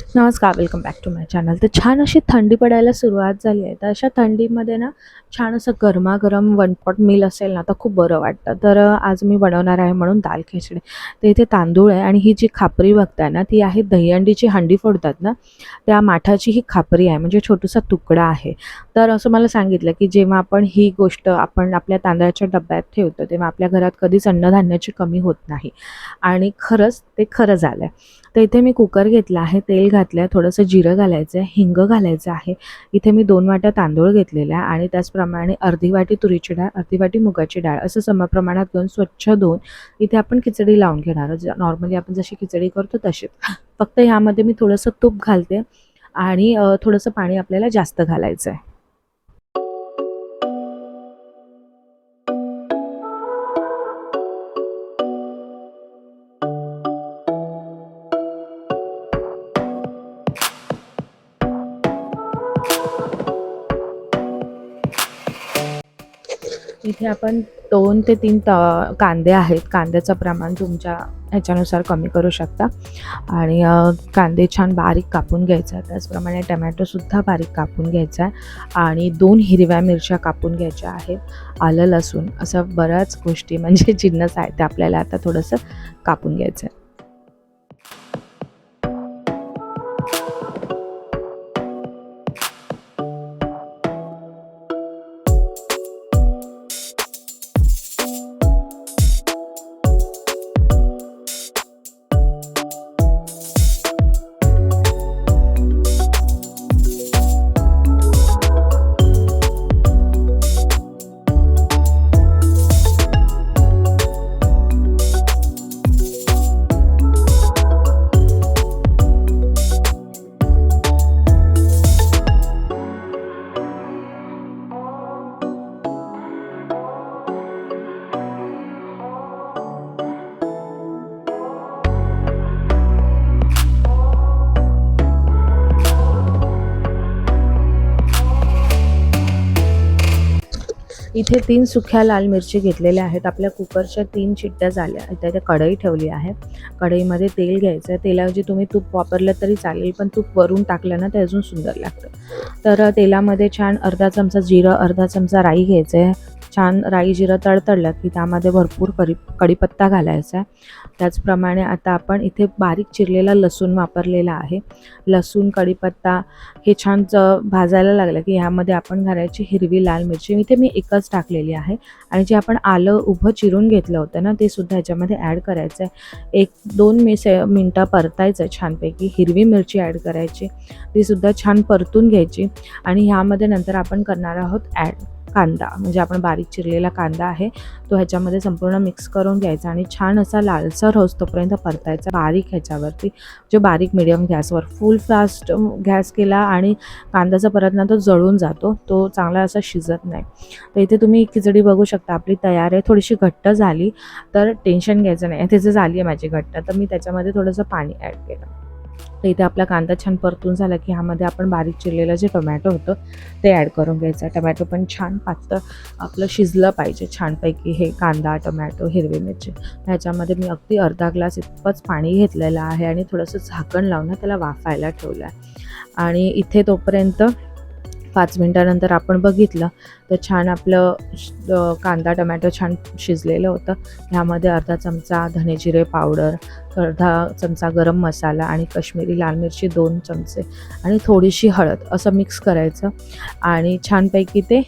नमस्कार welcome back to my channel तर छान अशी थंडी पडायला सुरुवात झाली आहे. तर अशा थंडीमध्ये ना छान असं गरमागरम वन पॉट मील असेल ना तर खूप बरं वाटतं. तर आज मी बनवणार आहे म्हणून दाल खिचडी. तर इथे तांदूळ आहे आणि ही जी खापरी बघताय ना ती आहे दहीहंडीची हंडी फोडतात ना त्या माठाची ही खापरी आहे. म्हणजे छोटूसा तुकडा आहे. तर असं मला सांगितलं की जेव्हा आपण ही गोष्ट आपण आपल्या तांदळाच्या डब्यात ठेवतो तेव्हा आपल्या घरात कधीच अन्नधान्याची कमी होत नाही. आणि खरंच ते खरं झालं आहे तर इथे मी कुकर घेतला आहे तेल घातलं आहे थोडंसं जिरं घालायचं आहे हिंग घालायचं आहे. इथे मी दोन वाट्या तांदूळ घेतलेल्या आहे आणि त्याचप्रमाणे अर्धी वाटी तुरीची डाळ अर्धी वाटी मुगाची डाळ असं समप्रमाणात घेऊन स्वच्छ धुवून इथे आपण खिचडी लावून घेणार आहोत. नॉर्मली आपण जशी खिचडी करतो तशीच. फक्त ह्यामध्ये मी थोडंसं तूप घालते आणि थोडंसं पाणी आपल्याला जास्त घालायचं आहे इथे आपण दोन ते तीन त कांदे आहेत. कांद्याचं प्रमाण तुमच्या ह्याच्यानुसार कमी करू शकता. आणि कांदे छान बारीक कापून घ्यायचा आहे त्याचप्रमाणे टमॅटोसुद्धा बारीक कापून घ्यायचा आहे. आणि दोन हिरव्या मिरच्या कापून घ्यायच्या आहेत. आलं लसूण असं बऱ्याच गोष्टी म्हणजे जिन्नस आहे ते आपल्याला आता थोडंसं कापून घ्यायचं आहे. इथे तीन सुख्या लाल मिरची घेतलेल्या आहेत. आपल्या कुकरच्या तीन चिट्ट्या झाल्या इथे इथे कढई ठेवली आहे. कढईमध्ये तेल घ्यायचं आहे तेलाऐवजी तुम्ही तूप वापरलं तरी चालेल पण तूप वरून टाकलं ना ते अजून सुंदर लागतं. तर तेलामध्ये छान अर्धा चमचा जिरं अर्धा चमचा राई घ्यायचं आहे छान राई जिरं तडतडलं की त्यामध्ये भरपूर करी कढीपत्ता घालायचा आहे. त्याचप्रमाणे आता आपण इथे बारीक चिरलेला लसूण वापरलेला आहे. लसूण कढीपत्ता हे छान च भाजायला लागलं की ह्यामध्ये आपण घालायची हिरवी लाल मिरची. इथे मी एकच टाकलेली आहे आणि जे आपण आलं उभं चिरून घेतलं होतं ना ते सुद्धा ह्याच्यामध्ये ॲड करायचं आहे. एक दोन मिस मिनटं परतायचं आहे छानपैकी. हिरवी मिरची ॲड करायची. ती सुद्धा छान परतून घ्यायची आणि ह्यामध्ये नंतर आपण करणार आहोत ॲड. कांदा म्हणजे आपण बारीक चिरलेला कांदा आहे तो ह्याच्यामध्ये संपूर्ण मिक्स करून घ्यायचा आणि छान असा लालसर होतोपर्यंत परतायचा बारीक ह्याच्यावरती जे बारीक मिडियम गॅसवर फुल फास्ट गॅस केला आणि कांद्याचा परतना तो जळून जातो तो चांगला असा शिजत नाही. तर इथे तुम्ही खिचडी बघू शकता आपली तयार आहे थोडीशी घट्ट झाली तर टेन्शन घ्यायचं नाही त्याचं झाली आहे माझी घट्ट तर मी त्याच्यामध्ये थोडंसं पाणी ॲड केलं. तर इथे आपला कांदा छान परतून झाला की ह्यामध्ये आपण बारीक चिरलेलं जे टोमॅटो होतं ते ॲड करून घ्यायचं. टोमॅटो पण छान पातळ आपलं शिजलं पाहिजे छानपैकी. हे कांदा टोमॅटो हिरवी मिरची. ह्याच्यामध्ये मी अगदी अर्धा ग्लास इतपंच पाणी घेतलेलं आहे आणि थोडंसं झाकण लावून त्याला वाफायला ठेवलं आहे. आणि इथे तोपर्यंत पाच मिनटानंतर आपण बघितलं तर छान आपलं श- कांदा टमॅटो छान शिजलेलं होतं. ह्यामध्ये अर्धा चमचा धने जिरे पावडर अर्धा चमचा गरम मसाला आणि कश्मीरी लाल मिरची दोन चमचे आणि थोडीशी हळद असं मिक्स करायचं. आणि छानपैकी ते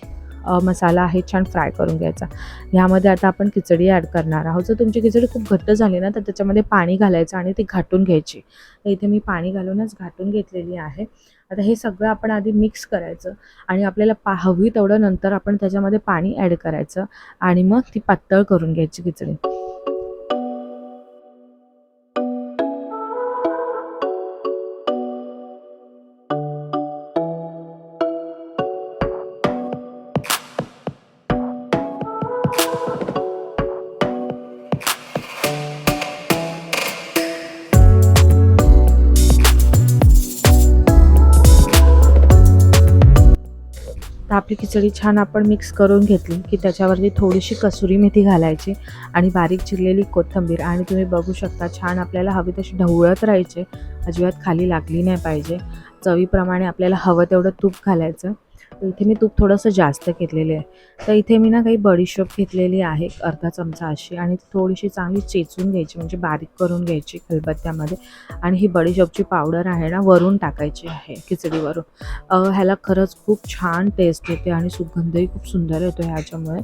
मसाला आहे छान फ्राय करून घ्यायचा. ह्यामध्ये आता आपण खिचडी ॲड करणार आहोत. जर तुमची खिचडी खूप घट्ट झाली ना तर त्याच्यामध्ये पाणी घालायचं आणि ती घाटून घ्यायची. तर इथे मी पाणी घालूनच घाटून घेतलेली आहे. आता हे सगळं आपण आधी मिक्स करायचं आणि आपल्याला पा हवी तेवढं नंतर आपण त्याच्यामध्ये पाणी ॲड करायचं आणि मग ती पातळ करून घ्यायची खिचडी. आपली खिचडी छान आपण मिक्स करून घेतली की त्याच्यावरती थोडीशी कसुरी मेथी घालायची आणि बारीक चिरलेली कोथिंबीर. आणि तुम्ही बघू शकता छान आपल्याला हवी तशी ढवळत राहायचे. अजिबात खाली लागली नाही पाहिजे. चवीप्रमाणे आपल्याला हवं तेवढं तूप घालायचं. तर इथे मी तूप थोडंसं जास्त घेतलेले आहे. तर इथे मी ना काही बडीशोप घेतलेली आहे अर्धा चमचा अशी आणि थोडीशी चांगली चेचून घ्यायची म्हणजे बारीक करून घ्यायची खलबत्त्यामध्ये. आणि ही बडीशोपची पावडर आहे ना वरून टाकायची आहे खिचडीवरून. ह्याला खरंच खूप छान टेस्ट येते आणि सुगंधही खूप सुंदर येतो ह्याच्यामुळे.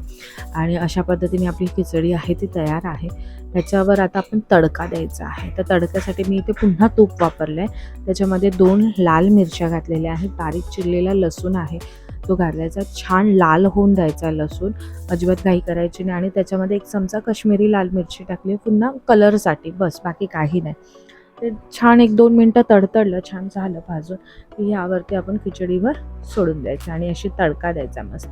आणि अशा पद्धतीने आपली खिचडी आहे ती तयार आहे. त्याच्यावर आता आपण तडका द्यायचा आहे. तर तडक्यासाठी मी इथे पुन्हा तूप वापरलं आहे त्याच्यामध्ये दोन लाल मिरच्या घातलेल्या आहेत बारीक चिरलेला लसूण आहे तो घालायचा छान लाल होऊन द्यायचा लसूण. अजिबात घाई करायची नाही आणि त्याच्यामध्ये एक चमचा कश्मीरी लाल मिरची टाकली पुन्हा कलरसाठी बस बाकी काही नाही. ते छान एक दोन मिनटं तडतडलं छान झालं भाजून. की ह्यावरती आपण खिचडीवर सोडून द्यायचं आणि अशी तडका द्यायचा मस्त.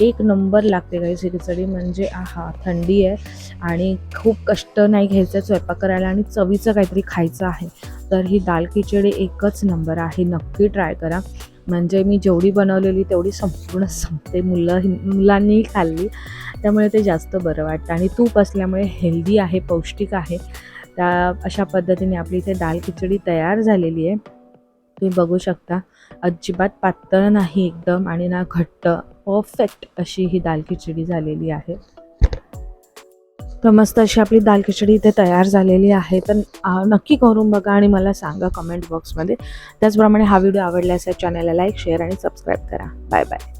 एक नंबर लागते काही खिचडी म्हणजे आहा थंडी आहे आणि खूप कष्ट नाही घ्यायचं स्वयंपाक करायला आणि चवीचं काहीतरी खायचं आहे. तर ही दाल खिचडी एकच नंबर आहे. नक्की ट्राय करा. म्हणजे मी जेवढी बनवलेली तेवढी संपूर्ण संपते. मुलं मुलांनी खाल्ली. त्यामुळे ते जास्त बरं वाटतं. आणि तूप असल्यामुळे हेल्दी आहे पौष्टिक आहे. त्या अशा पद्धतीने आपली इथे दाल खिचडी तयार झालेली आहे. तुम्ही बघू शकता. अजिबात पातळ नाही एकदम आणि ना घट्ट. परफेक्ट अशी ही दाल खिचडी झालेली आहे. तर मस्त अशी आपली दाल खिचडी इथे तयार झालेली आहे. तर नक्की करून बघा आणि मला सांगा कमेंट बॉक्समध्ये त्याचप्रमाणे हा व्हिडिओ आवडल्यास या चॅनलला लाईक शेअर आणि सबस्क्राईब करा. Bye bye